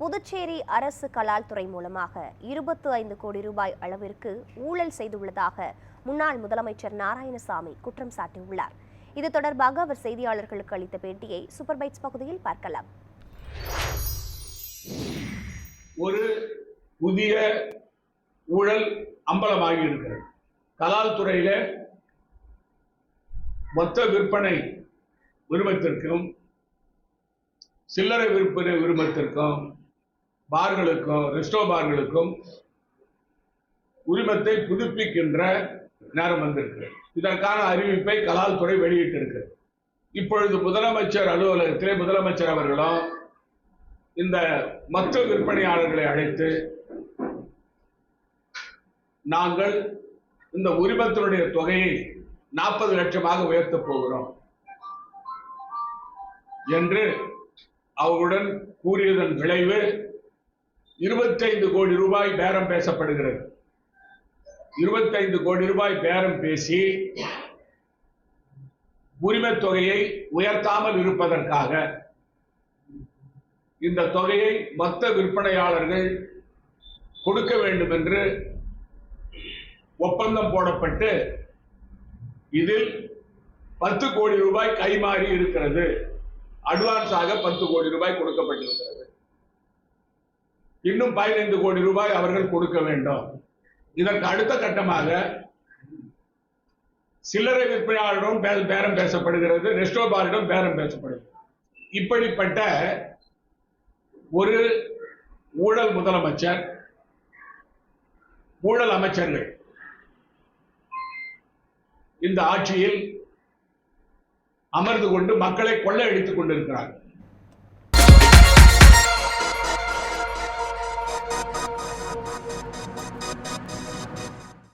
புதுச்சேரி அரசு கலால் துறை மூலமாக இருபத்து ஐந்து கோடி ரூபாய் அளவிற்கு ஊழல் செய்துள்ளதாக முன்னாள் முதலமைச்சர் நாராயணசாமி குற்றம் சாட்டியுள்ளார். இது தொடர்பாக அவர் செய்தியாளர்களுக்கு அளித்த பேட்டியை சூப்பர் பைட்ஸ் பகுதியில் பார்க்கலாம். ஒரு புதிய ஊழல் அம்பலமாகி இருக்கிறது. கலால் துறையில மொத்த விற்பனை உரிமத்திற்கும் சில்லறை விற்பனை உரிமத்திற்கும் பார்களுக்கும் ரெஸ்டோ பார்களுக்கும் உரிமத்தை புதுப்பிக்கின்ற நேரம் வந்திருக்கிறது இதற்கான அறிவிப்பை கலால் துறை வெளியிட்டிருக்கிறது இப்பொழுது முதலமைச்சர் அலுவலகத்திலே முதலமைச்சர் அவர்களும் இந்த மற்ற விற்பனையாளர்களை அழைத்து நாங்கள் இந்த உரிமத்தினுடைய தொகையை நாற்பது லட்சமாக உயர்த்தப் போகிறோம் என்று அவர்களுடன் கூறியதன் விளைவு இருபத்தைந்து கோடி ரூபாய் பேரம் பேசப்படுகிறது. இருபத்தைந்து கோடி ரூபாய் பேரம் பேசி உரிமை தொகையை உயர்த்தாமல் இருப்பதற்காக இந்த தொகையை மொத்த விற்பனையாளர்கள் கொடுக்க வேண்டும் என்று ஒப்பந்தம் போடப்பட்டு இதில் பத்து கோடி ரூபாய் கைமாறி இருக்கிறது. அட்வான்ஸாக பத்து கோடி ரூபாய் கொடுக்கப்பட்டிருக்கிறது. இன்னும் பதினைந்து கோடி ரூபாய் அவர்கள் கொடுக்க வேண்டும். இதற்கு அடுத்த கட்டமாக சில்லறை விற்பனையாளரிடம் பே- பேரம் பேசப்படுகிறது ரெஸ்டோ பாரிடம் பேரம் பேசப்படுகிறது. இப்படிப்பட்ட ஒரு ஊழல் முதலமைச்சர் ஊழல் அமைச்சர்கள் இந்த ஆட்சியில் அமர்ந்து கொண்டு மக்களை கொள்ளையடித்துக் கொண்டிருக்கிறார்கள்.